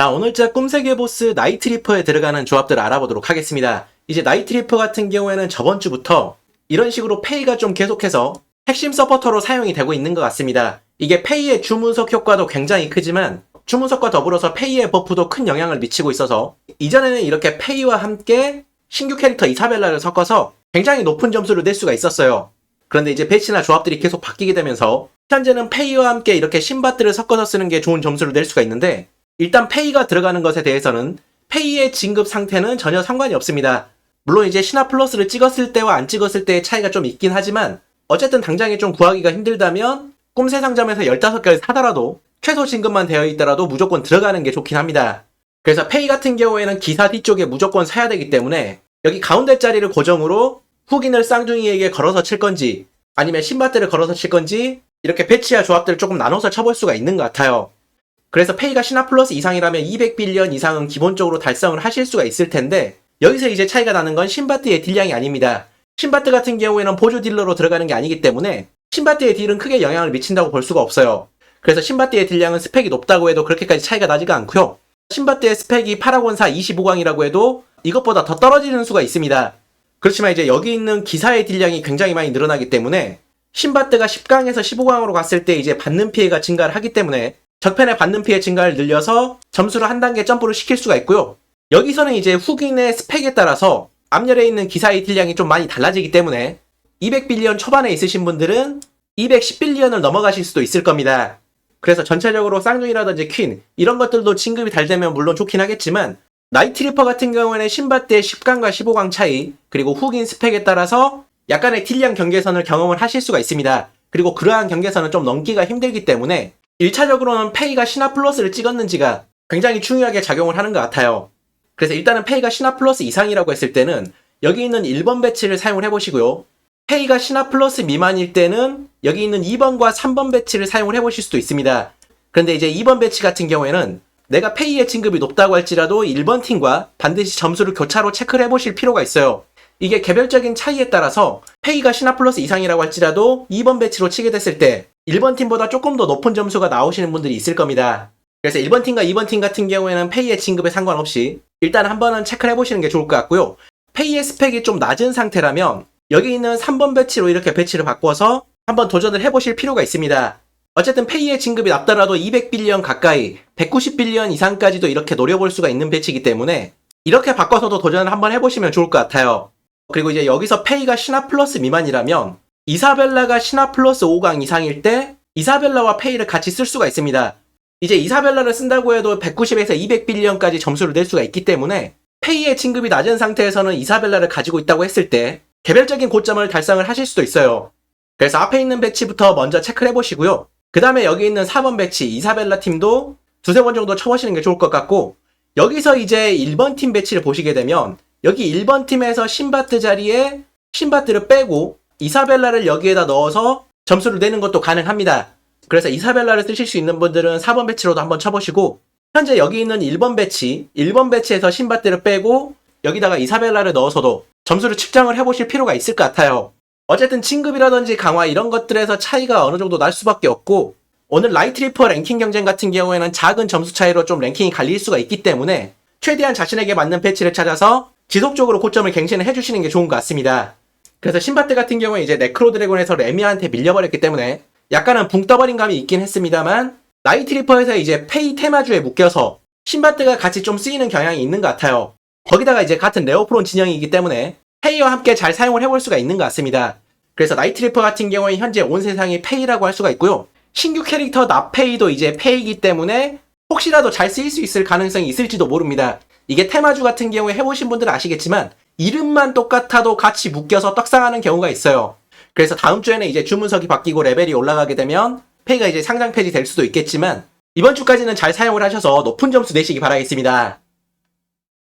자, 오늘자 꿈세계 보스 나이트리퍼에 들어가는 조합들을 알아보도록 하겠습니다. 이제 나이트리퍼 같은 경우에는 저번 주부터 이런 식으로 페이가 좀 계속해서 핵심 서포터로 사용이 되고 있는 것 같습니다. 이게 페이의 주문석 효과도 굉장히 크지만 주문석과 더불어서 페이의 버프도 큰 영향을 미치고 있어서 이전에는 이렇게 페이와 함께 신규 캐릭터 이사벨라를 섞어서 굉장히 높은 점수를 낼 수가 있었어요. 그런데 이제 배치나 조합들이 계속 바뀌게 되면서 현재는 페이와 함께 이렇게 신바트를 섞어서 쓰는 게 좋은 점수를 낼 수가 있는데 일단 페이가 들어가는 것에 대해서는 페이의 진급 상태는 전혀 상관이 없습니다. 물론 이제 신화 플러스를 찍었을 때와 안 찍었을 때의 차이가 좀 있긴 하지만 어쨌든 당장에 좀 구하기가 힘들다면 꿈새 상점에서 15개를 사더라도 최소 진급만 되어 있더라도 무조건 들어가는 게 좋긴 합니다. 그래서 페이 같은 경우에는 기사 뒤쪽에 무조건 사야 되기 때문에 여기 가운데 자리를 고정으로 훅인을 쌍둥이에게 걸어서 칠 건지 아니면 신바트를 걸어서 칠 건지 이렇게 배치와 조합들을 조금 나눠서 쳐볼 수가 있는 것 같아요. 그래서 페이가 신화 플러스 이상이라면 200빌리언 이상은 기본적으로 달성을 하실 수가 있을 텐데 여기서 이제 차이가 나는 건 신바트의 딜량이 아닙니다. 신바트 같은 경우에는 보조 딜러로 들어가는 게 아니기 때문에 신바트의 딜은 크게 영향을 미친다고 볼 수가 없어요. 그래서 신바트의 딜량은 스펙이 높다고 해도 그렇게까지 차이가 나지가 않고요. 신바트의 스펙이 파라곤사 25강이라고 해도 이것보다 더 떨어지는 수가 있습니다. 그렇지만 이제 여기 있는 기사의 딜량이 굉장히 많이 늘어나기 때문에 신바트가 10강에서 15강으로 갔을 때 이제 받는 피해가 증가를 하기 때문에 적편에 받는 피해 증가를 늘려서 점수를 한 단계 점프를 시킬 수가 있고요. 여기서는 이제 훅인의 스펙에 따라서 앞열에 있는 기사의 딜량이 좀 많이 달라지기 때문에 200빌리언 초반에 있으신 분들은 210빌리언을 넘어가실 수도 있을 겁니다. 그래서 전체적으로 쌍둥이라든지 퀸 이런 것들도 진급이 잘 되면 물론 좋긴 하겠지만 나이트리퍼 같은 경우에는 신바트의 10강과 15강 차이 그리고 훅인 스펙에 따라서 약간의 딜량 경계선을 경험을 하실 수가 있습니다. 그리고 그러한 경계선은 좀 넘기가 힘들기 때문에 1차적으로는 페이가 신화 플러스를 찍었는지가 굉장히 중요하게 작용을 하는 것 같아요. 그래서 일단은 페이가 신화 플러스 이상이라고 했을 때는 여기 있는 1번 배치를 사용을 해보시고요. 페이가 신화 플러스 미만일 때는 여기 있는 2번과 3번 배치를 사용을 해보실 수도 있습니다. 그런데 이제 2번 배치 같은 경우에는 내가 페이의 진급이 높다고 할지라도 1번 팀과 반드시 점수를 교차로 체크를 해보실 필요가 있어요. 이게 개별적인 차이에 따라서 페이가 신화 플러스 이상이라고 할지라도 2번 배치로 치게 됐을 때 1번 팀보다 조금 더 높은 점수가 나오시는 분들이 있을 겁니다. 그래서 1번 팀과 2번 팀 같은 경우에는 페이의 진급에 상관없이 일단 한 번은 체크를 해보시는 게 좋을 것 같고요. 페이의 스펙이 좀 낮은 상태라면 여기 있는 3번 배치로 이렇게 배치를 바꿔서 한번 도전을 해보실 필요가 있습니다. 어쨌든 페이의 진급이 낮더라도 200빌리언 가까이 190빌리언 이상까지도 이렇게 노려볼 수가 있는 배치이기 때문에 이렇게 바꿔서도 도전을 한번 해보시면 좋을 것 같아요. 그리고 이제 여기서 페이가 신화 플러스 미만이라면 이사벨라가 신화 플러스 5강 이상일 때 이사벨라와 페이를 같이 쓸 수가 있습니다. 이제 이사벨라를 쓴다고 해도 190에서 200빌리언까지 점수를 낼 수가 있기 때문에 페이의 진급이 낮은 상태에서는 이사벨라를 가지고 있다고 했을 때 개별적인 고점을 달성을 하실 수도 있어요. 그래서 앞에 있는 배치부터 먼저 체크를 해보시고요. 그 다음에 여기 있는 4번 배치 이사벨라 팀도 두세 번 정도 쳐보시는 게 좋을 것 같고 여기서 이제 1번 팀 배치를 보시게 되면 여기 1번 팀에서 신바트 자리에 신바트를 빼고 이사벨라를 여기에다 넣어서 점수를 내는 것도 가능합니다. 그래서 이사벨라를 쓰실 수 있는 분들은 4번 배치로도 한번 쳐보시고 현재 여기 있는 1번 배치, 1번 배치에서 신바트를 빼고 여기다가 이사벨라를 넣어서도 점수를 측정을 해보실 필요가 있을 것 같아요. 어쨌든 진급이라든지 강화 이런 것들에서 차이가 어느 정도 날 수밖에 없고 오늘 라이트리퍼 랭킹 경쟁 같은 경우에는 작은 점수 차이로 좀 랭킹이 갈릴 수가 있기 때문에 최대한 자신에게 맞는 배치를 찾아서 지속적으로 고점을 갱신을 해주시는 게 좋은 것 같습니다. 그래서 신바트 같은 경우에 이제 네크로 드래곤에서 레미한테 밀려버렸기 때문에 약간은 붕 떠버린 감이 있긴 했습니다만 나이트리퍼에서 이제 페이 테마주에 묶여서 신바트가 같이 좀 쓰이는 경향이 있는 것 같아요. 거기다가 이제 같은 레오프론 진영이기 때문에 페이와 함께 잘 사용을 해볼 수가 있는 것 같습니다. 그래서 나이트리퍼 같은 경우에 현재 온 세상이 페이라고 할 수가 있고요. 신규 캐릭터 나페이도 이제 페이기 때문에 혹시라도 잘 쓰일 수 있을 가능성이 있을지도 모릅니다. 이게 테마주 같은 경우에 해보신 분들은 아시겠지만 이름만 똑같아도 같이 묶여서 떡상하는 경우가 있어요. 그래서 다음 주에는 이제 주문석이 바뀌고 레벨이 올라가게 되면 페이가 이제 상장 폐지 될 수도 있겠지만 이번 주까지는 잘 사용을 하셔서 높은 점수 내시기 바라겠습니다.